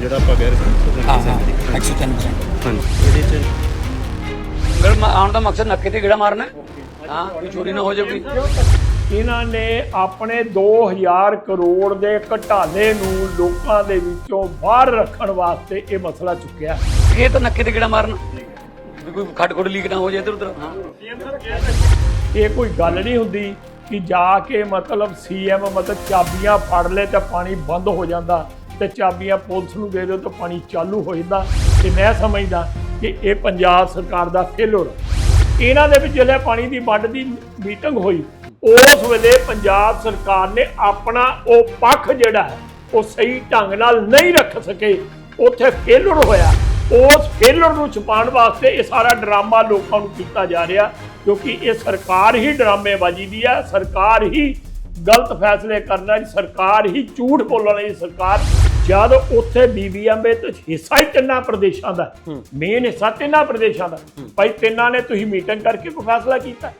ਜਿਹੜਾ ਆਪਾਂ ਕਹਿ ਰਹੇ ਸੀ ਹਾਂ ਹਾਂ 103% ਹਾਂਜੀ। ਇਹਦੇ ਚ? ਗੜ ਆਉਣ ਦਾ ਮਕਸਦ ਨੱਕੇ ਤੇ ਗੇੜਾ ਮਾਰਨਾ ਹੈ। ਕੋਈ ਚੋਰੀ ਨਾ ਹੋ ਜਾਵੇ ਕੋਈ। ਇਹਨਾਂ ਨੇ ਆਪਣੇ 2000 ਕਰੋੜ ਦੇ ਘਟਾਲੇ ਨੂੰ ਲੋਕਾਂ ਦੇ ਵਿੱਚੋਂ ਬਾਹਰ ਰੱਖਣ ਵਾਸਤੇ ਇਹ ਮਸਲਾ ਚੁੱਕਿਆ। ਇਹ ਤਾਂ ਨੱਕੇ ਤੇ ਗੇੜਾ ਮਾਰਨਾ। ਵੀ ਕੋਈ ਖੱਡ ਖੁੱਡ ਲੀਕ ਨਾ ਹੋ ਜਾਏ ਇਧਰ ਉਧਰ। ਇਹ ਕੋਈ ਗੱਲ ਨਹੀਂ ਹੁੰਦੀ ਕਿ ਜਾ ਕੇ ਮਤਲਬ ਸੀਐਮ ਮਤਲਬ ਚਾਬੀਆਂ ਫੜ ਲੈ ਤੇ ਪਾਣੀ ਬੰਦ ਹੋ ਜਾਂਦਾ। ਤੇ ਚਾਬੀਆਂ ਪੁਲਿਸ ਨੂੰ ਦੇ ਦਿਓ ਤਾਂ ਪਾਣੀ ਚਾਲੂ ਹੋ ਜਾਂਦਾ। ਤੇ ਮੈਂ ਸਮਝਦਾ ਕਿ ਇਹ ਪੰਜਾਬ ਸਰਕਾਰ ਦਾ ਫੇਲਰ ਇਹਨਾਂ ਦੇ ਵਿੱਚ ਜਿਹੜੇ ਪਾਣੀ ਦੀ ਵੰਡ ਦੀ ਮੀਟਿੰਗ ਹੋਈ, ਉਸ ਵੇਲੇ ਪੰਜਾਬ ਸਰਕਾਰ ਨੇ ਆਪਣਾ ਉਹ ਪੱਖ ਜਿਹੜਾ ਹੈ, ਉਹ ਸਹੀ ਢੰਗ ਨਾਲ ਨਹੀਂ ਰੱਖ ਸਕੇ। ਉੱਥੇ ਫੇਲਰ ਹੋਇਆ। ਉਸ ਫੇਲਰ ਨੂੰ ਛੁਪਾਉਣ ਵਾਸਤੇ ਇਹ ਸਾਰਾ ਡਰਾਮਾ ਲੋਕਾਂ ਨੂੰ ਕੀਤਾ ਜਾ ਰਿਹਾ, ਕਿਉਂਕਿ ਇਹ ਸਰਕਾਰ ਹੀ ਡਰਾਮੇਬਾਜ਼ੀ ਦੀ ਹੈ ਸਰਕਾਰ ਹੀ ਗਲਤ ਫੈਸਲੇ ਕਰਨਾ ਦੀ ਸਰਕਾਰ ਹੀ ਝੂਠ ਬੋਲਣ ਵਾਲੀ ਸਰਕਾਰ ਜਦ ਉੱਥੇ ਬੀਬੀਐਮਏ ਤੇ ਹਿੱਸਾ ਹੀ ਤਿੰਨਾਂ ਪ੍ਰਦੇਸ਼ਾਂ ਦਾ ਮੇਨ ਹਿੱਸਾ ਤਿੰਨਾਂ ਪ੍ਰਦੇਸ਼ਾਂ ਦਾ ਭਾਈ ਤਿੰਨਾਂ ਨੇ ਤੁਸੀਂ ਮੀਟਿੰਗ ਕਰਕੇ ਕੋਈ ਫੈਸਲਾ ਕੀਤਾ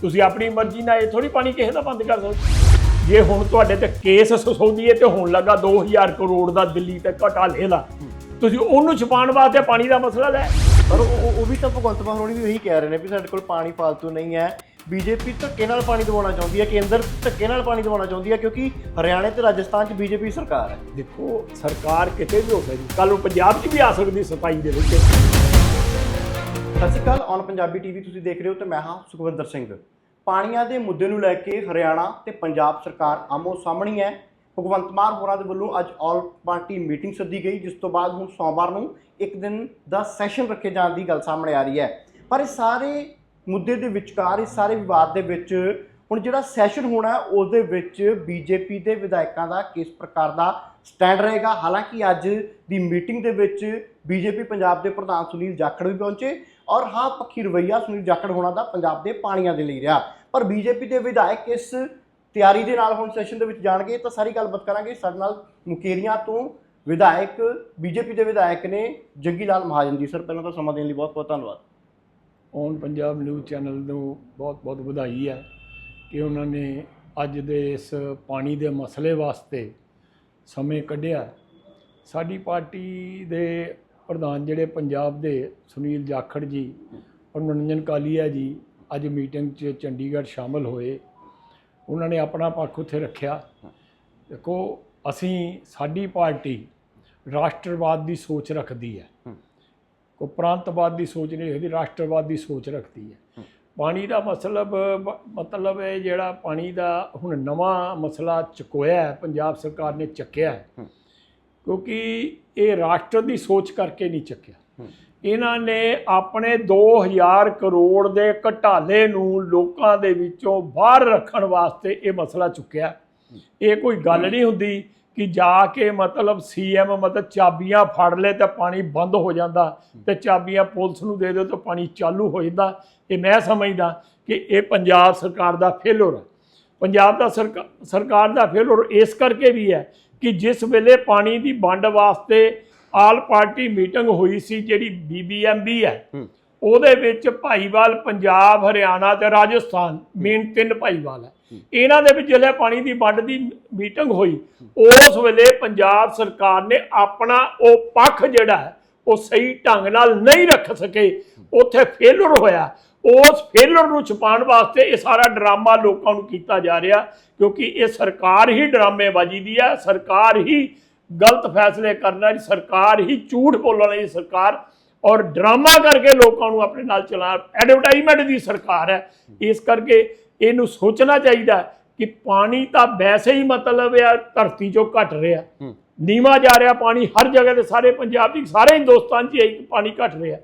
ਤੁਸੀਂ ਆਪਣੀ ਮਰਜ਼ੀ ਨਾਲ ਇਹ ਥੋੜੀ ਪਾਣੀ ਕਿਸੇ ਦਾ ਬੰਦ ਕਰ ਸਕਦੇ ਜੇ ਹੁਣ ਤੁਹਾਡੇ ਤੇ ਕੇਸ ਸਸੌਦੀਏ ਤੇ ਹੋਣ ਲੱਗਾ 2000 ਕਰੋੜ ਦਾ ਦਿੱਲੀ ਤੇ ਘਟਾਲੇ ਦਾ ਤੁਸੀਂ ਉਹਨੂੰ ਛੁਪਾਉਣ ਵਾਸਤੇ ਪਾਣੀ ਦਾ ਮਸਲਾ ਲੈ ਪਰ ਉਹ ਉਹ- ਵੀ ਤਾਂ ਭਗਵੰਤ ਮਾਨ ਹੋਣੀ ਵੀ ਇਹੀ ਕਹਿ ਰਹੇ ਨੇ ਵੀ ਸਾਡੇ ਕੋਲ ਪਾਣੀ ਫਾਲਤੂ ਨਹੀਂ ਹੈ। ਬੀਜੇਪੀ ਧੱਕੇ ਨਾਲ ਪਾਣੀ ਦਿਵਾਉਣਾ ਚਾਹੁੰਦੀ ਹੈ ਕੇਂਦਰ ਧੱਕੇ ਨਾਲ ਪਾਣੀ ਦਿਵਾਉਣਾ ਚਾਹੁੰਦੀ ਹੈ ਕਿਉਂਕਿ ਹਰਿਆਣੇ ਤੇ ਰਾਜਸਥਾਨ 'ਚ ਬੀਜੇਪੀ ਸਰਕਾਰ ਹੈ। ਦੇਖੋ ਸਰਕਾਰ ਕਿਤੇ ਵੀ ਹੋ ਸਕਦੀ ਕੱਲ ਨੂੰ ਪੰਜਾਬ 'ਚ ਵੀ ਆ ਸਕਦੀ ਸਤਾਈ ਦੇ ਵਿੱਚ। ਸਤਿ ਸ਼੍ਰੀ ਅਕਾਲ ਔਨ ਪੰਜਾਬੀ ਟੀਵੀ ਤੁਸੀਂ ਦੇਖ ਰਹੇ ਹੋ ਤੇ ਮੈਂ ਹਾਂ ਸੁਖਵਿੰਦਰ ਸਿੰਘ। ਪਾਣੀਆਂ ਦੇ ਮੁੱਦੇ ਨੂੰ ਲੈ ਕੇ ਹਰਿਆਣਾ ਤੇ ਪੰਜਾਬ ਸਰਕਾਰ ਆਮੋ ਸਾਹਮਣੀ ਹੈ। ਭਗਵੰਤ ਮਾਨ ਹੋਰਾਂ ਦੇ ਵੱਲੋਂ ਅੱਜ ਆਲ ਪਾਰਟੀ ਮੀਟਿੰਗ ਸੱਦੀ ਗਈ, ਜਿਸ ਤੋਂ ਬਾਅਦ ਹੁਣ ਸੋਮਵਾਰ ਨੂੰ ਇੱਕ ਦਿਨ ਦਾ ਸੈਸ਼ਨ ਰੱਖੇ ਜਾਣ ਦੀ ਗੱਲ ਸਾਹਮਣੇ ਆ ਰਹੀ ਹੈ। ਪਰ ਇਹ ਸਾਰੇ ਮੁੱਦੇ ਦੇ ਵਿਚਕਾਰ ਇਸ ਸਾਰੇ ਵਿਵਾਦ ਦੇ ਵਿੱਚ ਹੁਣ ਜਿਹੜਾ ਸੈਸ਼ਨ ਹੋਣਾ ਉਸ ਦੇ ਵਿੱਚ ਬੀਜੇਪੀ ਦੇ ਵਿਧਾਇਕਾਂ ਦਾ ਕਿਸ ਪ੍ਰਕਾਰ ਦਾ ਸਟੈਂਡ ਰਹੇਗਾ? ਹਾਲਾਂਕਿ ਅੱਜ ਦੀ ਮੀਟਿੰਗ ਦੇ ਵਿੱਚ ਬੀਜੇਪੀ ਪੰਜਾਬ ਦੇ ਪ੍ਰਧਾਨ ਸੁਨੀਲ ਜਾਖੜ ਵੀ ਪਹੁੰਚੇ ਔਰ ਹਾਂ, ਪੱਖੀ ਰਵਈਆ ਸੁਨੀਲ ਜਾਖੜ ਹੋਣਾ ਦਾ ਪੰਜਾਬ ਦੇ ਪਾਣੀਆਂ ਦੇ ਲਈ ਰਿਹਾ। ਪਰ ਬੀਜੇਪੀ ਦੇ ਵਿਧਾਇਕ ਇਸ ਤਿਆਰੀ ਦੇ ਨਾਲ ਹੁਣ ਸੈਸ਼ਨ ਦੇ ਵਿੱਚ ਜਾਣਗੇ, ਤਾਂ ਸਾਰੀ ਗੱਲਬਾਤ ਕਰਾਂਗੇ। ਸਾਡੇ ਨਾਲ ਮੁਕੇਰੀਆਂ ਤੋਂ ਵਿਧਾਇਕ, ਬੀਜੇਪੀ ਦੇ ਵਿਧਾਇਕ ਨੇ ਜੱਗੀ ਲਾਲ ਮਹਾਜਨ ਜੀ। ਸਰ, ਪਹਿਲਾਂ ਤਾਂ ਸਮਾਂ ਦੇਣ ਲਈ ਬਹੁਤ ਬਹੁਤ ਧੰਨਵਾਦ। ਔਨ ਪੰਜਾਬ ਨਿਊਜ਼ ਚੈਨਲ ਨੂੰ ਬਹੁਤ ਬਹੁਤ ਵਧਾਈ ਹੈ ਕਿ ਉਹਨਾਂ ਨੇ ਅੱਜ ਦੇ ਇਸ ਪਾਣੀ ਦੇ ਮਸਲੇ ਵਾਸਤੇ ਸਮੇਂ ਕੱਢਿਆ। ਸਾਡੀ ਪਾਰਟੀ ਦੇ ਪ੍ਰਧਾਨ ਜਿਹੜੇ ਪੰਜਾਬ ਦੇ ਸੁਨੀਲ ਜਾਖੜ ਜੀ, ਔਰ ਮਨੋਰੰਜਨ ਕਾਲੀਆ ਜੀ, ਅੱਜ ਮੀਟਿੰਗ 'ਚ ਚੰਡੀਗੜ੍ਹ ਸ਼ਾਮਲ ਹੋਏ। ਉਹਨਾਂ ਨੇ ਆਪਣਾ ਪੱਖ ਉੱਥੇ ਰੱਖਿਆ। ਦੇਖੋ ਅਸੀਂ ਸਾਡੀ ਪਾਰਟੀ ਰਾਸ਼ਟਰਵਾਦ ਦੀ ਸੋਚ ਰੱਖਦੀ ਹੈ। ਕੋ ਪ੍ਰਾਂਤਵਾਦ ਦੀ ਸੋਚ ਨਹੀਂ ਰੱਖਦੀ ਰਾਸ਼ਟਰਵਾਦ ਦੀ ਸੋਚ ਰੱਖਦੀ ਹੈ। ਪਾਣੀ ਦਾ ਮਸਲਬ ਮਤਲਬ ਹੈ ਜਿਹੜਾ ਪਾਣੀ ਦਾ ਹੁਣ ਨਵਾਂ ਮਸਲਾ ਚੁਕੋਇਆ ਹੈ ਪੰਜਾਬ ਸਰਕਾਰ ਨੇ ਚੱਕਿਆ ਹੈ। ਕਿਉਂਕਿ ਇਹ ਰਾਸ਼ਟਰ ਦੀ ਸੋਚ ਕਰਕੇ ਨਹੀਂ ਚੱਕਿਆ। ਇਹਨਾਂ ਨੇ ਆਪਣੇ 2000 ਕਰੋੜ ਦੇ ਘਟਾਲੇ ਨੂੰ ਲੋਕਾਂ ਦੇ ਵਿੱਚੋਂ ਬਾਹਰ ਰੱਖਣ ਵਾਸਤੇ ਇਹ ਮਸਲਾ ਚੁੱਕਿਆ। ਇਹ ਕੋਈ ਗੱਲ ਨਹੀਂ ਹੁੰਦੀ ਕਿ ਜਾ ਕੇ ਮਤਲਬ ਸੀਐਮ ਮਤਲਬ ਚਾਬੀਆਂ ਫੜ ਲੈ ਤਾਂ ਪਾਣੀ ਬੰਦ ਹੋ ਜਾਂਦਾ ਤੇ ਚਾਬੀਆਂ ਪੁਲਿਸ ਨੂੰ ਦੇ ਦਿਓ ਤਾਂ ਪਾਣੀ ਚਾਲੂ ਹੋ ਜਾਂਦਾ। ਇਹ ਮੈਂ ਸਮਝਦਾ ਕਿ ਇਹ ਪੰਜਾਬ ਸਰਕਾਰ ਦਾ ਫੇਲਰ ਹੈ। ਪੰਜਾਬ ਦਾ ਸਰਕਾ- ਸਰਕਾਰ ਦਾ ਫੇਲਰ ਇਸ ਕਰਕੇ ਵੀ ਹੈ ਕਿ ਜਿਸ ਵੇਲੇ ਪਾਣੀ ਦੀ ਵੰਡ ਵਾਸਤੇ ਆਲ ਪਾਰਟੀ ਮੀਟਿੰਗ ਹੋਈ ਸੀ ਜਿਹੜੀ ਬੀਬੀਐਮਬੀ ਹੈ। ਉਹਦੇ ਵਿੱਚ ਭਾਈਵਾਲ ਪੰਜਾਬ ਹਰਿਆਣਾ ਤੇ ਰਾਜਸਥਾਨ ਮੇਨ ਤਿੰਨ ਭਾਈਵਾਲ ਹੈ। ਇਹਨਾਂ ਦੇ ਵਿੱਚ ਜਿਹੜੇ ਪਾਣੀ ਦੀ ਵੰਡ ਦੀ ਮੀਟਿੰਗ ਹੋਈ ਉਸ ਵੇਲੇ ਪੰਜਾਬ ਸਰਕਾਰ ਨੇ ਆਪਣਾ ਉਹ ਪੱਖ ਜਿਹੜਾ ਹੈ ਉਹ ਸਹੀ ਢੰਗ ਨਾਲ ਨਹੀਂ ਰੱਖ ਸਕੇ। ਉੱਥੇ ਫੇਲਰ ਹੋਇਆ। ਉਸ ਫੇਲਰ ਨੂੰ ਛੁਪਾਉਣ ਵਾਸਤੇ ਇਹ ਸਾਰਾ ਡਰਾਮਾ ਲੋਕਾਂ ਨੂੰ ਕੀਤਾ ਜਾ ਰਿਹਾ ਕਿਉਂਕਿ ਇਹ ਸਰਕਾਰ ਹੀ ਡਰਾਮੇਬਾਜ਼ੀ ਦੀ ਹੈ ਸਰਕਾਰ ਹੀ ਗਲਤ ਫੈਸਲੇ ਕਰਨਾ ਦੀ ਸਰਕਾਰ ਹੀ ਝੂਠ ਬੋਲਣ ਵਾਲੀ ਸਰਕਾਰ ਔਰ ਡਰਾਮਾ ਕਰਕੇ ਲੋਕਾਂ ਨੂੰ ਆਪਣੇ ਨਾਲ ਚਲਾ ਐਡਵਰਟਾਈਜ਼ਮੈਂਟ ਦੀ ਸਰਕਾਰ ਹੈ। ਇਸ ਕਰਕੇ ਇਹਨੂੰ ਸੋਚਣਾ ਚਾਹੀਦਾ ਕਿ ਪਾਣੀ ਤਾਂ ਵੈਸੇ ਹੀ ਮਤਲਬ ਆ ਧਰਤੀ 'ਚੋਂ ਘਟ ਰਿਹਾ। ਨੀਵਾ ਜਾ ਰਿਹਾ ਪਾਣੀ ਹਰ ਜਗ੍ਹਾ ਤੇ ਸਾਰੇ ਪੰਜਾਬ 'ਚ ਸਾਰੇ ਹਿੰਦੁਸਤਾਨ 'ਚ ਹੀ ਪਾਣੀ ਘਟ ਰਿਹਾ।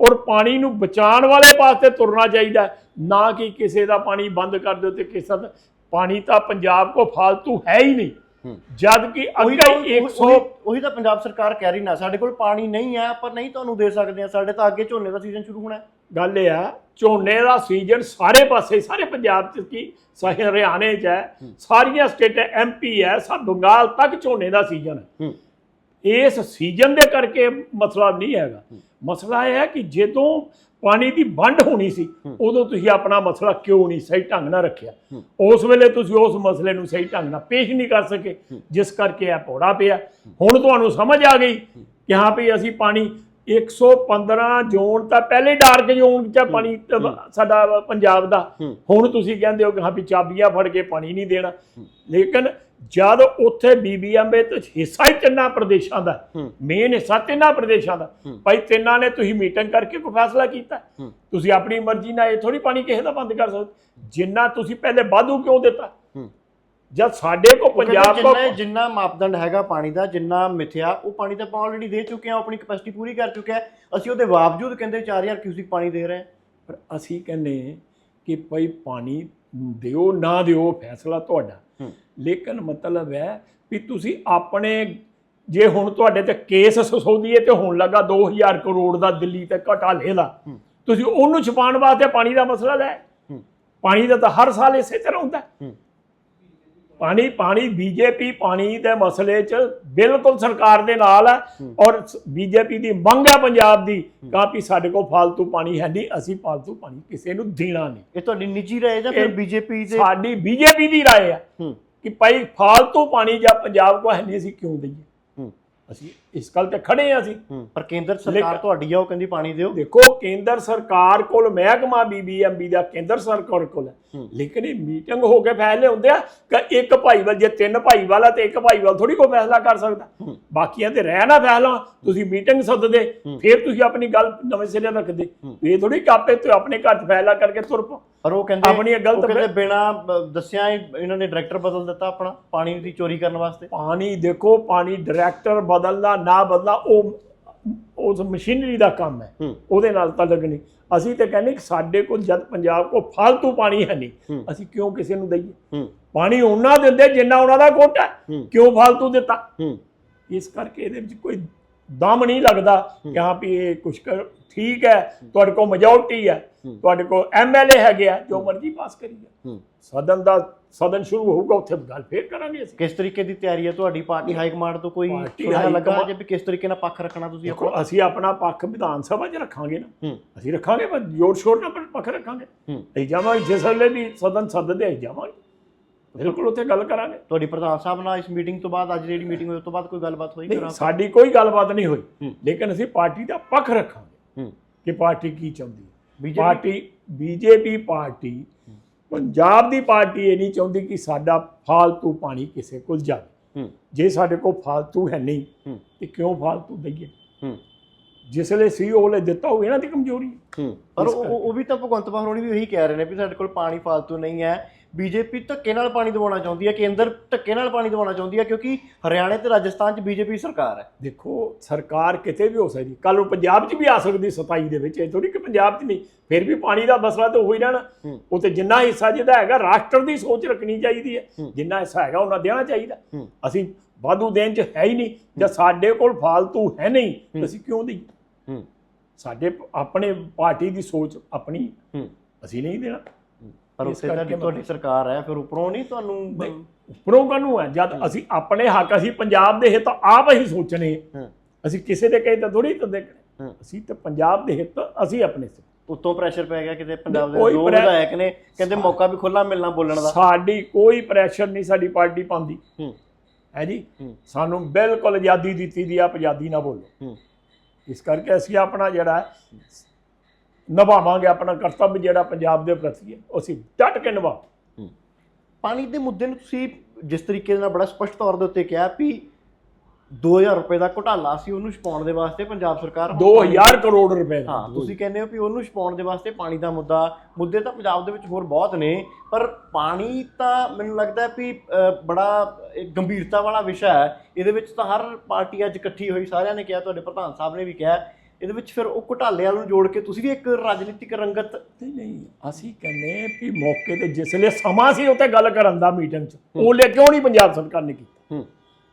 ਔਰ ਪਾਣੀ ਨੂੰ ਬਚਾਉਣ ਵਾਲੇ ਪਾਸੇ ਤੁਰਨਾ ਚਾਹੀਦਾ ਨਾ ਕਿ ਕਿਸੇ ਦਾ ਪਾਣੀ ਬੰਦ ਕਰ ਦਿਓ ਤੇ ਕਿਸੇ ਦਾ ਪਾਣੀ ਤਾਂ ਪੰਜਾਬ ਕੋ ਫालतू ਹੈ ਹੀ ਨਹੀਂ। ਜਦ ਕਿ ਅੱਗੇ 100 ਉਹੀ- ਤਾਂ ਪੰਜਾਬ ਸਰਕਾਰ ਕਹਿ ਰਹੀ ਨਾ ਸਾਡੇ ਕੋਲ ਪਾਣੀ ਨਹੀਂ ਹੈ ਪਰ ਨਹੀਂ ਤੁਹਾਨੂੰ ਦੇ ਸਕਦੇ ਆ ਸਾਡੇ ਤਾਂ ਅੱਗੇ ਝੋਨੇ ਦਾ ਸੀਜ਼ਨ ਸ਼ੁਰੂ ਹੋਣਾ ਹੈ। ਗੱਲ ਇਹ ਆ ਝੋਨੇ ਦਾ ਸੀਜ਼ਨ ਸਾਰੇ ਪਾਸੇ ਸਾਰੇ ਪੰਜਾਬ ਚ ਕੀ ਸਾਰੇ ਹਰਿਆਣੇ ਚ ਹੈ ਸਾਰੀਆਂ ਸਟੇਟਾਂ ਐਮਪੀ ਹੈ ਸਭ ਬੰਗਾਲ ਤੱਕ ਝੋਨੇ ਦਾ ਸੀਜ਼ਨ ਹੈ। ਇਸ ਸੀਜ਼ਨ ਦੇ ਕਰਕੇ ਮਸਲਾ ਨਹੀਂ ਹੈਗਾ। ਮਸਲਾ ਇਹ ਹੈ ਕਿ ਜਦੋਂ ਪਾਣੀ ਦੀ ਵੰਡ ਹੋਣੀ ਸੀ ਉਦੋਂ ਤੁਸੀਂ ਆਪਣਾ ਮਸਲਾ ਕਿਉਂ ਨਹੀਂ ਸਹੀ ਢੰਗ ਨਾਲ ਰੱਖਿਆ? ਉਸ ਵੇਲੇ ਤੁਸੀਂ ਉਸ ਮਸਲੇ ਨੂੰ ਸਹੀ ਢੰਗ ਨਾਲ ਪੇਸ਼ ਨਹੀਂ ਕਰ ਸਕੇ ਜਿਸ ਕਰਕੇ ਇਹ ਪੌੜਾ ਪਿਆ। ਹੁਣ ਤੁਹਾਨੂੰ ਸਮਝ ਆ ਗਈ ਕਿ ਹਾਂ ਵੀ ਅਸੀਂ ਪਾਣੀ 115 ਜ਼ੋਨ ਤਾਂ ਪਹਿਲੇ ਡਾਰਕ ਜ਼ੋਨ ਚ ਪਾਣੀ ਸਾਡਾ ਪੰਜਾਬ ਦਾ। ਹੁਣ ਤੁਸੀਂ ਕਹਿੰਦੇ ਹੋ ਕਿ ਹਾਂ ਵੀ ਚਾਬੀਆਂ ਫੜ ਕੇ ਪਾਣੀ ਨਹੀਂ ਦੇਣਾ। ਲੇਕਿਨ ਜਦ ਉੱਥੇ ਬੀਬੀਐਮਬੀ ਤੇ ਹਿੱਸਾ ਹੀ ਤਿੰਨਾਂ ਪ੍ਰਦੇਸ਼ਾਂ ਦਾ ਮੇਨ ਹਿੱਸਾ ਤਿੰਨਾਂ ਪ੍ਰਦੇਸ਼ਾਂ ਦਾ। ਭਾਈ ਤਿੰਨਾਂ ਨੇ ਤੁਸੀਂ ਮੀਟਿੰਗ ਕਰਕੇ ਕੋਈ ਫੈਸਲਾ ਕੀਤਾ। ਤੁਸੀਂ ਆਪਣੀ ਮਰਜ਼ੀ ਨਾਲ ਇਹ ਥੋੜੀ ਪਾਣੀ ਕਿਸੇ ਦਾ ਬੰਦ ਕਰ ਸਕਦੇ। ਜਿੰਨਾ ਤੁਸੀਂ ਪਹਿਲੇ ਵਾਧੂ ਕਿਉਂ ਦਿੱਤਾ? ਜਦ ਸਾਡੇ ਕੋ ਪੰਜਾਬ ਕੋ ਜਿੰਨਾ ਮਾਪਦੰਡ ਹੈਗਾ ਪਾਣੀ ਦਾ ਜਿੰਨਾ ਮਿਥਿਆ ਉਹ ਪਾਣੀ ਤਾਂ ਆਪਾਂ ਆਲਰੇਡੀ ਦੇ ਚੁੱਕੇ ਹਾਂ ਆਪਣੀ ਕਪੈਸਿਟੀ ਪੂਰੀ ਕਰ ਚੁੱਕਿਆ ਹੈ। ਅਸੀਂ ਉਹਦੇ ਬਾਵਜੂਦ ਕਹਿੰਦੇ 4000 ਕਿਊਸਿਕ ਪਾਣੀ ਦੇ ਰਹੇ ਹਾਂ। ਪਰ ਅਸੀਂ ਕਹਿੰਦੇ ਕਿ ਭਈ ਪਾਣੀ ਦਿਓ ਨਾ ਦਿਓ ਫੈਸਲਾ ਤੁਹਾਡਾ। ਲੇਕਿਨ ਮਤਲਬ ਹੈ ਵੀ ਤੁਸੀਂ ਆਪਣੇ ਜੇ ਹੁਣ ਤੁਹਾਡੇ ਤੇ ਕੇਸ ਸਸੋਦੀਏ ਤੇ ਹੋਣ ਲੱਗਾ 2000 ਕਰੋੜ ਦਾ ਦਿੱਲੀ ਤੇ ਘਟਾਲੇ ਦਾ। ਤੁਸੀਂ ਉਹਨੂੰ ਛੁਪਾਉਣ ਵਾਸਤੇ ਪਾਣੀ ਦਾ ਮਸਲਾ ਲੈ। ਪਾਣੀ ਦਾ ਤਾਂ ਹਰ ਸਾਲ ਇਸੇ ਤਰ੍ਹਾਂ ਹੁੰਦਾ। ਪਾਣੀ ਪਾਣੀ ਬੀਜੇਪੀ ਪਾਣੀ ਦੇ ਮਸਲੇ 'ਚ ਬਿਲਕੁਲ ਸਰਕਾਰ ਦੇ ਨਾਲ ਹੈ ਔਰ ਬੀਜੇਪੀ ਦੀ ਮੰਗ ਹੈ ਪੰਜਾਬ ਦੀ ਕਾਪੀ ਸਾਡੇ ਕੋਲ ਫालतू ਪਾਣੀ ਹੈ ਨਹੀਂ ਅਸੀਂ ਫालतू ਪਾਣੀ ਕਿਸੇ ਨੂੰ ਦੇਣਾ ਨਹੀਂ। ਇਹ ਤੁਹਾਡੀ ਨਿੱਜੀ ਰਾਏ ਜਾਂ ਫਿਰ ਬੀਜੇਪੀ ਦੇ? ਸਾਡੀ ਬੀਜੇਪੀ ਦੀ ਰਾਏ ਹੈ ਕਿ ਭਾਈ ਫालतू ਪਾਣੀ ਜਾਂ ਪੰਜਾਬ ਕੋ ਹੈ ਨਹੀਂ ਅਸੀਂ ਕਿਉਂ ਦਈਏ? ਅਸੀਂ ਇਸ ਗੱਲ ਤੇ ਖੜੇ ਹਾਂ ਅਸੀਂ ਪਰ ਕੇਂਦਰ ਸਰਕਾਰ ਤੁਹਾਡੀ ਆ ਉਹ ਕਹਿੰਦੀ ਪਾਣੀ ਦਿਓ ਦੇਖੋ ਕੇਂਦਰ ਸਰਕਾਰ ਕੋਲ ਮਹਿਕਮਾ ਬੀਬੀਐਮਬੀ ਦਾ ਕੇਂਦਰ ਸਰਕਾਰ ਕੋਲ ਹੈ। ਲੇਕਿਨ ਇਹ ਮੀਟਿੰਗ ਹੋ ਕੇ ਫੈਸਲੇ ਹੁੰਦੇ ਆ ਕਿ ਇੱਕ ਭਾਈਵਾਲ ਜੇ ਤਿੰਨ ਭਾਈਵਾਲ ਆ ਤੇ ਇੱਕ ਭਾਈਵਾਲ ਥੋੜੀ ਕੋਈ ਫੈਸਲਾ ਕਰ ਸਕਦਾ। ਬਾਕੀਆਂ ਤੇ ਰਹਿ ਨਾ ਫੈਸਲਾ ਤੁਸੀਂ ਮੀਟਿੰਗ ਸੱਦਦੇ। ਫਿਰ ਤੁਸੀਂ ਆਪਣੀ ਗੱਲ ਨਵੇਂ ਸਿਰੇ ਰੱਖਦੇ। ਇਹ ਥੋੜੀ ਕਾਪੇ ਤੇ ਆਪਣੇ ਘਰ 'ਚ ਫੈਸਲਾ ਕਰਕੇ ਤੁਰ ਪਓ ਪਰ ਉਹ ਕਹਿੰਦੇ ਆਪਣੀ ਗਲਤ ਕਹਿੰਦੇ ਬਿਨਾ ਦੱਸਿਆ ਇਹਨਾਂ ਨੇ ਡਾਇਰੈਕਟਰ ਬਦਲ ਦਿੱਤਾ ਆਪਣਾ ਪਾਣੀ ਦੀ ਚੋਰੀ ਕਰਨ ਵਾਸਤੇ ਪਾਣੀ ਦੇਖੋ ਪਾਣੀ ਡਾਇਰੈਕਟਰ ਬਦਲਣਾ ਨਾ ਬਦਲਾ ਉਹ ਉਸ ਮਸ਼ੀਨਰੀ ਦਾ ਕੰਮ ਹੈ। ਉਹਦੇ ਨਾਲ ਤਾਂ ਲੱਗਣੀ। ਅਸੀਂ ਤੇ ਕਹਿੰਦੇ ਸਾਡੇ ਕੋਲ ਜਦ ਪੰਜਾਬ ਕੋ ਫालतू ਪਾਣੀ ਹੈ ਨਹੀਂ ਅਸੀਂ ਕਿਉਂ ਕਿਸੇ ਨੂੰ ਦਈਏ? ਪਾਣੀ ਉਹਨਾਂ ਦਿੰਦੇ ਜਿੰਨਾ ਉਹਨਾਂ ਦਾ ਕੋਟਾ ਕਿਉਂ ਫालतू ਦਿੱਤਾ? ਇਸ ਕਰਕੇ ਇਹਦੇ ਵਿੱਚ ਕੋਈ ਦਮ ਨਹੀਂ ਲੱਗਦਾ ਕਿ ਹਾਂ ਵੀ ਇਹ ਕੁਛ ਕਰ ਠੀਕ ਹੈ ਤੁਹਾਡੇ ਕੋਲ ਮੈਜੋਰਟੀ ਹੈ। ਤੁਹਾਡੇ ਕੋਲ ਐਮਐਲਏ ਹੈਗੇ ਆ ਜੋ ਮਰਜ਼ੀ ਪਾਸ ਕਰੀਏ ਸਦਨ ਦਾ ਸਦਨ ਸ਼ੁਰੂ ਹੋਊਗਾ ਉੱਥੇ ਗੱਲ ਫੇਰ ਕਰਾਂਗੇ ਅਸੀਂ। ਕਿਸ ਤਰੀਕੇ ਦੀ ਤਿਆਰੀ ਹੈ ਤੁਹਾਡੀ? ਪਾਰਟੀ ਹਾਈ ਕਮਾਂਡ ਤੋਂ ਕੋਈ ਹਾਈ ਲੱਗਾ ਜੇ ਵੀ ਕਿਸ ਤਰੀਕੇ ਨਾਲ ਪੱਖ ਰੱਖਣਾ ਤੁਸੀਂ ਦੇਖੋ ਆਪਣਾ? ਅਸੀਂ ਆਪਣਾ ਪੱਖ ਵਿਧਾਨ ਸਭਾ 'ਚ ਰੱਖਾਂਗੇ ਨਾ। ਅਸੀਂ ਰੱਖਾਂਗੇ ਪਰ ਜੋਰ ਸ਼ੋਰ ਨਾਲ ਪੱਖ ਰੱਖਾਂਗੇ। ਅਸੀਂ ਜਾਵਾਂਗੇ ਜਿਸ ਵੇਲੇ ਵੀ ਸਦਨ ਸੱਦਦੇ ਅਸੀਂ ਜਾਵਾਂਗੇ। ਬਿਲਕੁਲ ਉੱਥੇ ਗੱਲ ਕਰਾਂਗੇ। ਤੁਹਾਡੀ ਪ੍ਰਧਾਨ ਸਾਹਿਬ ਨਾਲ ਇਸ ਮੀਟਿੰਗ ਤੋਂ ਬਾਅਦ ਅੱਜ ਜਿਹੜੀ ਮੀਟਿੰਗ ਹੋਈ ਤੋਂ ਬਾਅਦ ਕੋਈ ਗੱਲਬਾਤ ਹੋਈ ਨਹੀਂ ਸਾਡੀ ਕੋਈ ਗੱਲਬਾਤ ਨਹੀਂ ਹੋਈ। ਲੇਕਿਨ ਅਸੀਂ ਪਾਰਟੀ ਦਾ ਪੱਖ ਰੱਖਾਂਗੇ ਕਿ ਪਾਰਟੀ ਕੀ ਚਾਹੁੰਦੀ ਹੈ। ਪਾਰਟੀ ਬੀਜੇਪੀ ਪਾਰਟੀ ਪੰਜਾਬ ਦੀ ਪਾਰਟੀ ਇਹ ਨਹੀਂ ਚਾਹੁੰਦੀ ਕਿ ਸਾਡਾ ਫਾਲਤੂ ਪਾਣੀ ਕਿਸੇ ਕੋਲ ਜਾਵੇ। ਜੇ ਸਾਡੇ ਕੋਲ ਫਾਲਤੂ ਹੈ ਨਹੀਂ ਤੇ ਕਿਉਂ ਫਾਲਤੂ ਦਈਏ? ਜਿਸ ਲਈ ਸੀ ਉਹਲੇ ਦਿੱਤਾ ਹੋਵੇ ਇਹਨਾਂ ਦੀ ਕਮਜ਼ੋਰੀ ਪਰ ਉਹ ਉਹ ਵੀ ਤਾਂ ਭਗਵੰਤ ਮਾਨ ਹੋਣੀ ਵੀ ਉਹੀ ਕਹਿ ਰਹੇ ਨੇ ਵੀ ਸਾਡੇ ਕੋਲ ਪਾਣੀ ਫਾਲਤੂ ਨਹੀਂ ਹੈ। ਬੀਜੇਪੀ ਧੱਕੇ ਨਾਲ ਪਾਣੀ ਦਵਾਉਣਾ ਚਾਹੁੰਦੀ ਹੈ ਕੇਂਦਰ ਧੱਕੇ ਨਾਲ ਪਾਣੀ ਦਵਾਉਣਾ ਚਾਹੁੰਦੀ ਹੈ ਕਿਉਂਕਿ ਹਰਿਆਣੇ ਤੇ ਰਾਜਸਥਾਨ 'ਚ ਬੀਜੇਪੀ ਸਰਕਾਰ ਹੈ। ਦੇਖੋ ਸਰਕਾਰ ਕਿਤੇ ਵੀ ਹੋ ਸਕਦੀ। ਕੱਲ ਨੂੰ ਪੰਜਾਬ 'ਚ ਵੀ ਆ ਸਕਦੀ 27 ਦੇ ਵਿੱਚ। ਇਹ ਥੋੜੀ ਕਿ ਪੰਜਾਬ 'ਚ ਨਹੀਂ ਫਿਰ ਵੀ ਪਾਣੀ ਦਾ ਮਸਲਾ ਤਾਂ ਹੋ ਹੀ। ਰਹਿਣਾ ਉਹ ਤੇ ਜਿੰਨਾ ਹਿੱਸਾ ਜਿਹਦਾ ਹੈਗਾ ਰਾਸ਼ਟਰ ਦੀ ਸੋਚ ਰੱਖਣੀ ਚਾਹੀਦੀ ਹੈ। ਜਿੰਨਾ ਹਿੱਸਾ ਹੈਗਾ ਉਹਨਾਂ ਦੇਣਾ ਚਾਹੀਦਾ। ਅਸੀਂ ਵਾਧੂ ਦੇਣ 'ਚ ਹੈ ਹੀ ਨਹੀਂ। ਜਾਂ ਸਾਡੇ ਕੋਲ ਫਾਲਤੂ ਹੈ ਨਹੀਂ ਅਸੀਂ ਕਿਉਂ ਦੇਈਏ? ਸਾਡੇ ਆਪਣੇ ਪਾਰਟੀ ਦੀ ਸੋਚ ਆਪਣੀ ਅਸੀਂ ਨਹੀਂ ਦੇਣਾ। ਪਰ ਉੱਥੇ ਕਰਕੇ ਤੁਹਾਡੀ ਸਰਕਾਰ ਹੈ ਫਿਰ ਉੱਪਰੋਂ ਨਹੀਂ ਤੁਹਾਨੂੰ। ਉੱਪਰੋਂ ਕਾਹਨੂੰ ਹੈ? ਜਦ ਅਸੀਂ ਆਪਣੇ ਹੱਕ ਅਸੀਂ ਪੰਜਾਬ ਦੇ ਹਿੱਤ ਆਪ ਹੀ ਸੋਚਣੇ ਅਸੀਂ ਕਿਸੇ ਦੇ ਕਹੇ ਤਾਂ ਥੋੜੀ ਤਾਂ ਦੇਖਣੇ ਅਸੀਂ ਤਾਂ ਪੰਜਾਬ ਦੇ ਹਿੱਤ ਅਸੀਂ ਆਪਣੇ ਸੇ ਉੱਤੋਂ ਪ੍ਰੈਸ਼ਰ ਪੈ ਗਿਆ ਕਿਤੇ ਪੰਜਾਬ ਦੇ ਦੋ ਵਿਧਾਇਕ ਨੇ ਕਹਿੰਦੇ ਮੌਕਾ ਵੀ ਖੁੱਲਾ ਮਿਲਣਾ ਬੋਲਣ ਦਾ। ਸਾਡੀ ਕੋਈ ਪ੍ਰੈਸ਼ਰ ਨਹੀਂ ਸਾਡੀ ਪਾਰਟੀ ਪਾਉਂਦੀ। ਹੂੰ। ਜੀ? ਸਾਨੂੰ ਬਿਲਕੁਲ ਆਜ਼ਾਦੀ ਦਿੱਤੀ ਦੀ ਆਪ ਆਜ਼ਾਦੀ ਨਾ ਬੋਲੋ। ਇਸ ਕਰਕੇ ਅਸੀਂ ਆਪਣਾ ਜਿਹੜਾ ਨਿਭਾਵਾਂਗੇ, ਆਪਣਾ ਕਰਤੱਵ ਜਿਹੜਾ ਪੰਜਾਬ ਦੇ ਪ੍ਰਤੀ ਹੈ, ਉਹ ਅਸੀਂ ਡਟ ਕੇ ਨਿਭਾਵਾਂ ਪਾਣੀ ਦੇ ਮੁੱਦੇ ਨੂੰ ਤੁਸੀਂ ਜਿਸ ਤਰੀਕੇ ਨਾਲ ਬੜਾ ਸਪਸ਼ਟ ਤੌਰ ਦੇ ਉੱਤੇ ਕਿਹਾ ਵੀ 2000 ਰੁਪਏ ਦਾ ਘੁਟਾਲਾ ਸੀ ਉਹਨੂੰ ਛਪਾਉਣ ਦੇ ਵਾਸਤੇ ਪੰਜਾਬ ਸਰਕਾਰ 2000 ਕਰੋੜ ਰੁਪਏ ਦਾ। ਹਾਂ ਤੁਸੀਂ ਕਹਿੰਦੇ ਹੋ ਵੀ ਉਹਨੂੰ ਛਪਾਉਣ ਦੇ ਵਾਸਤੇ ਪਾਣੀ ਦਾ ਮੁੱਦਾ ਮੁੱਦੇ ਤਾਂ ਪੰਜਾਬ ਦੇ ਵਿੱਚ ਹੋਰ ਬਹੁਤ ਨੇ ਪਰ ਪਾਣੀ ਤਾਂ ਮੈਨੂੰ ਲੱਗਦਾ ਹੈ ਵੀ ਬੜਾ ਇੱਕ ਗੰਭੀਰਤਾ ਵਾਲਾ ਵਿਸ਼ਾ ਹੈ। ਇਹਦੇ ਵਿੱਚ ਤਾਂ ਹਰ ਪਾਰਟੀ ਅੱਜ ਇਕੱਠੀ ਹੋਈ ਸਾਰਿਆਂ ਨੇ ਕਿਹਾ ਤੁਹਾਡੇ ਪ੍ਰਧਾਨ ਸਾਹਿਬ ਨੇ ਵੀ ਕਿਹਾ। ਇਹਦੇ ਵਿੱਚ ਫਿਰ ਉਹ ਘੁਟਾਲੇ ਵਾਲ ਨੂੰ ਜੋੜ ਕੇ ਤੁਸੀਂ ਵੀ ਇੱਕ ਰਾਜਨੀਤਿਕ ਰੰਗਤ ਨਹੀਂ ਨਹੀਂ ਅਸੀਂ ਕਹਿੰਦੇ ਵੀ ਮੌਕੇ ਤੇ ਜਿਸ ਵੇਲੇ ਸਮਾਂ ਸੀ ਉੱਤੇ ਗੱਲ ਕਰਨ ਦਾ ਮੀਟਿੰਗ 'ਚ। ਉਹ ਲੈ ਕਿਉਂ ਨਹੀਂ ਪੰਜਾਬ ਸਰਕਾਰ ਨੇ ਕੀਤੀ। ਹੂੰ।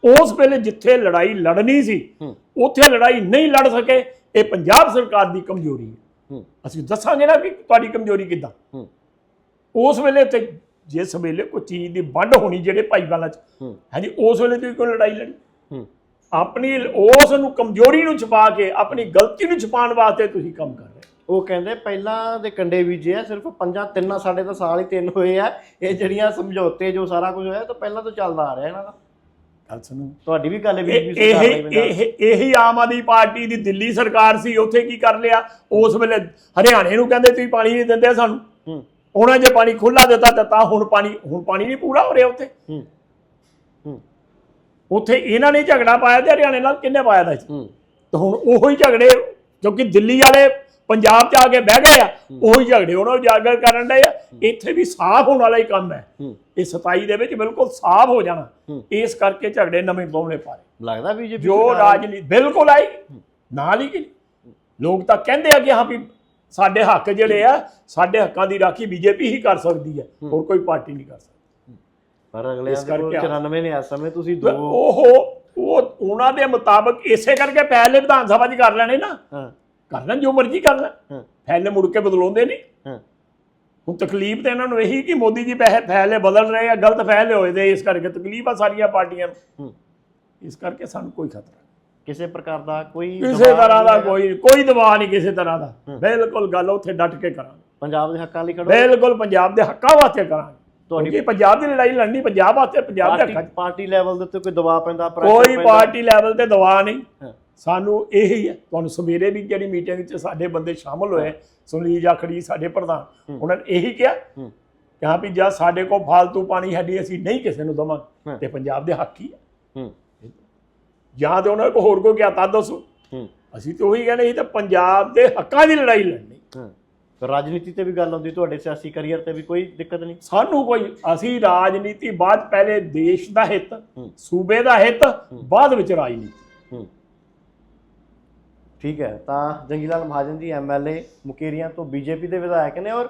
ਉਸ ਵੇਲੇ ਜਿੱਥੇ ਲੜਾਈ ਲੜਨੀ ਸੀ ਉੱਥੇ ਲੜਾਈ ਨਹੀਂ ਲੜ ਸਕੇ ਇਹ ਪੰਜਾਬ ਸਰਕਾਰ ਦੀ ਕਮਜ਼ੋਰੀ ਹੈ। ਅਸੀਂ ਦੱਸਾਂਗੇ ਨਾ ਕਿ ਤੁਹਾਡੀ ਕਮਜ਼ੋਰੀ ਕਿੱਦਾਂ। ਉਸ ਵੇਲੇ ਤੇ ਜਿਸ ਵੇਲੇ ਕੋਈ ਚੀਜ਼ ਦੀ ਵੰਡ ਹੋਣੀ ਜਿਹੜੇ ਭਾਈਵਾਲਾਂ 'ਚ ਹਾਂਜੀ ਉਸ ਵੇਲੇ ਤੁਸੀਂ ਕੋਈ ਲੜਾਈ ਲੜੀ। ਆਪਣੀ ਉਸ ਨੂੰ ਕਮਜ਼ੋਰੀ ਨੂੰ ਛੁਪਾ ਕੇ ਆਪਣੀ ਗਲਤੀ ਨੂੰ ਛੁਪਾਉਣ ਵਾਸਤੇ ਤੁਸੀਂ ਕੰਮ ਕਰ ਰਹੇ ਹੋ। ਉਹ ਕਹਿੰਦੇ ਪਹਿਲਾਂ ਦੇ ਕੰਡੇ ਬੀਜੇ ਆ ਸਿਰਫ ਪੰਜਾਂ ਤਿੰਨਾਂ ਸਾਡੇ ਤਾਂ ਸਾਲ ਹੀ ਤਿੰਨ ਹੋਏ ਆ ਇਹ ਜਿਹੜੀਆਂ ਸਮਝੌਤੇ ਜੋ ਸਾਰਾ ਕੁਝ ਹੋਇਆ ਤਾਂ ਪਹਿਲਾਂ ਤੋਂ ਚੱਲਦਾ ਆ ਰਿਹਾ ਇਹਨਾਂ ਦਾ। ਗੱਲ ਸੁਣੋ। ਤੁਹਾਡੀ ਵੀ ਗੱਲ ਹੈ ਇਹ ਬੀਜੇਪੀ ਸਰਕਾਰ ਇਹ ਆਮ ਆਦਮੀ ਪਾਰਟੀ ਦੀ ਦਿੱਲੀ ਸਰਕਾਰ ਸੀ ਉੱਥੇ ਕੀ ਕਰ ਲਿਆ? ਉਸ ਵੇਲੇ ਹਰਿਆਣੇ ਨੂੰ ਕਹਿੰਦੇ ਤੁਸੀਂ ਪਾਣੀ ਨਹੀਂ ਦਿੰਦੇ ਸਾਨੂੰ। ਹੂੰ। ਉਹਨਾਂ ਜੇ ਪਾਣੀ ਖੁੱਲਾ ਦਿੱਤਾ ਤਾਂ ਤਾਂ ਹੁਣ ਪਾਣੀ ਹੁਣ ਪਾਣੀ ਨਹੀਂ ਪੂਰਾ ਹੋ ਰਿਹਾ ਉੱਥੇ। ਹੂੰ। ਹੂੰ। ਉੱਥੇ ਇਹਨਾਂ ਨੇ ਝਗੜਾ ਪਾਇਆ ਤੇ ਹਰਿਆਣੇ ਨਾਲ ਕਿੰਨੇ ਪਾਇਆ ਦਾ ਸੀ? ਹੂੰ। ਤਾਂ ਹੁਣ ਉਹੋ ਹੀ ਝਗੜੇ ਕਿਉਂਕਿ ਦਿੱਲੀ ਵਾਲੇ ਪੰਜਾਬ 'ਚ ਆ ਕੇ ਬਹਿ ਗਏ ਆ ਉਹੀ ਝਗੜੇ ਉਹਨਾਂ ਨੂੰ ਉਜਾਗਰ ਕਰਨ ਦੇ ਆ। ਇੱਥੇ ਵੀ ਸਾਫ਼ ਹੋਣ ਵਾਲਾ ਹੀ ਕੰਮ ਹੈ। ਇਹ 27 ਦੇ ਵਿੱਚ ਬਿਲਕੁਲ ਸਾਫ਼ ਹੋ ਜਾਣਾ। ਇਸ ਕਰਕੇ ਝਗੜੇ ਨਵੇਂ ਪਾਉਣੇ ਪਾਰੇ ਲੱਗਦਾ ਬੀਜੇਪੀ ਜੋ ਰਾਜਨੀਤੀ ਬਿਲਕੁਲ ਆਈ। ਨਾਲ ਹੀ ਕਿ। ਲੋਕ ਤਾਂ ਕਹਿੰਦੇ ਆ ਕਿ ਹਾਂ ਵੀ ਸਾਡੇ ਹੱਕ ਜਿਹੜੇ ਆ ਸਾਡੇ ਹੱਕਾਂ ਦੀ ਰਾਖੀ ਬੀਜੇਪੀ ਹੀ ਕਰ ਸਕਦੀ ਹੈ। ਹੋਰ ਕੋਈ ਪਾਰਟੀ ਨਹੀਂ ਕਰ ਸਕਦੀ। ਪਰ ਅਗਲੇ ਇਸ ਦੇ ਕੋਲ ਕਰਕੇ 94 ਨੇ ਇਸ ਸਮੇਂ ਤੁਸੀਂ ਦੋ ਉਹ ਉਹ ਉਹਨਾਂ ਦੇ ਮੁਤਾਬਕ ਇਸੇ ਕਰਕੇ ਫੈਸਲੇ ਵਿਧਾਨ ਸਭਾ 'ਚ ਕਰ ਲੈਣੇ ਨਾ। ਹਾਂ। ਕਰ ਲੈਣ ਜੋ ਮਰਜ਼ੀ ਕਰ ਲੈਣ ਮੁੜ ਕੇ ਬਦਲਾਉਂਦੇ ਨਹੀਂ ਹਾਂ। ਹੁਣ ਤਕਲੀਫ ਤੇ ਇਹਨਾਂ ਨੂੰ ਇਹੀ ਕਿ ਮੋਦੀ ਜੀ ਪੈਸੇ ਫੈਸਲੇ ਬਦਲ ਰਹੇ ਆ ਗਲਤ ਫੈਸਲੇ ਹੋਏ ਦੇ ਇਸ ਕਰਕੇ ਤਕਲੀਫ ਆ ਸਾਰੀਆਂ ਪਾਰਟੀਆਂ ਨੂੰ। ਹੂੰ। ਇਸ ਕਰਕੇ ਸਾਨੂੰ ਕੋਈ ਖਤਰਾ ਕਿਸੇ ਪ੍ਰਕਾਰ ਦਾ ਕੋਈ ਕਿਸੇ ਤਰ੍ਹਾਂ ਦਾ। ਕੋਈ ਕੋਈ ਦਬਾਅ ਨਹੀਂ ਕਿਸੇ ਤਰ੍ਹਾਂ ਦਾ। ਬਿਲਕੁਲ ਗੱਲ ਉੱਥੇ ਡਟ ਕੇ ਕਰਾਂਗੇ। ਪੰਜਾਬ ਦੇ ਹੱਕਾਂ ਲਈ ਖੜੋ। ਬਿਲਕੁਲ ਪੰਜਾਬ ਦੇ ਹੱਕਾਂ ਵਾਸਤੇ ਕਰਾਂਗੇ। ਤੁਹਾਡੀ- ਪੰਜਾਬ ਦੀ ਲੜਾਈ ਲੜਨੀ ਪੰਜਾਬ ਵਾਸਤੇ ਪੰਜਾਬ ਦੇ ਪਾਰਟੀ ਹੱਕਾਂ 'ਚ। ਪਾਰਟੀ ਲੈਵਲ ਦੇ ਉੱਤੇ ਕੋਈ ਦਬਾਅ ਪੈਂਦਾ ਕੋਈ? ਪਾਰਟੀ ਲੈਵਲ ਤੇ ਦਬਾਅ ਨਹੀਂ। ਸਾਨੂੰ ਇਹੀ ਹੈ ਤੁਹਾਨੂੰ ਸਵੇਰੇ ਵੀ ਜਿਹੜੀ ਮੀਟਿੰਗ ਵਿੱਚ ਸਾਡੇ ਬੰਦੇ ਸ਼ਾਮਲ ਹੋਏ ਸੁਨੀਲ ਜਾਖੜੀ ਸਾਡੇ ਪ੍ਰਧਾਨ ਉਹਨਾਂ ਨੇ ਇਹੀ ਕਿਹਾ ਹੂੰ। ਕਿ ਹਾਂ ਵੀ ਜਦ ਸਾਡੇ ਕੋਲ ਫालतू ਪਾਣੀ ਸਾਡੀ ਅਸੀਂ ਨਹੀਂ ਕਿਸੇ ਨੂੰ ਦਵਾਂਗੇ। ਹਾਂ। ਤੇ ਪੰਜਾਬ ਦੇ ਹੱਕ ਹੀ ਹੈ। ਹੂੰ। ਜਾਂ ਤੇ ਉਹਨਾਂ ਕੋ ਹੋਰ ਕੋਈ ਕਿਹਾ ਤਾਂ ਦੱਸੋ। ਹੂੰ। ਅਸੀਂ ਤਾਂ ਉਹੀ ਕਹਿੰਦੇ ਸੀ ਤਾਂ ਪੰਜਾਬ ਦੇ ਹੱਕਾਂ ਦੀ ਲੜਾਈ ਲੜਨੀ। ਹਾਂ। ਰਾਜਨੀਤੀ ਤੇ ਵੀ ਗੱਲ ਆਉਂਦੀ ਤੁਹਾਡੇ ਸਿਆਸੀ ਕੈਰੀਅਰ ਤੇ ਵੀ ਕੋਈ ਦਿੱਕਤ ਨਹੀਂ? ਸਾਨੂੰ ਕੋਈ ਅਸੀਂ ਰਾਜਨੀਤੀ ਬਾਅਦ ਪਹਿਲੇ ਦੇਸ਼ ਦਾ ਹਿੱਤ ਹੂੰ। ਸੂਬੇ ਦਾ ਹਿੱਤ ਬਾਅਦ ਵਿੱਚ ਰਾਜਨੀਤੀ। ਹੂੰ ਠੀਕ ਹੈ ਤਾਂ ਜੰਗੀਲਾਲ ਮਹਾਜਨ ਜੀ ਐਮਐਲਏ ਮੁਕੇਰੀਆਂ ਤੋਂ ਬੀਜੇਪੀ ਦੇ ਵਿਧਾਇਕ ਨੇ ਔਰ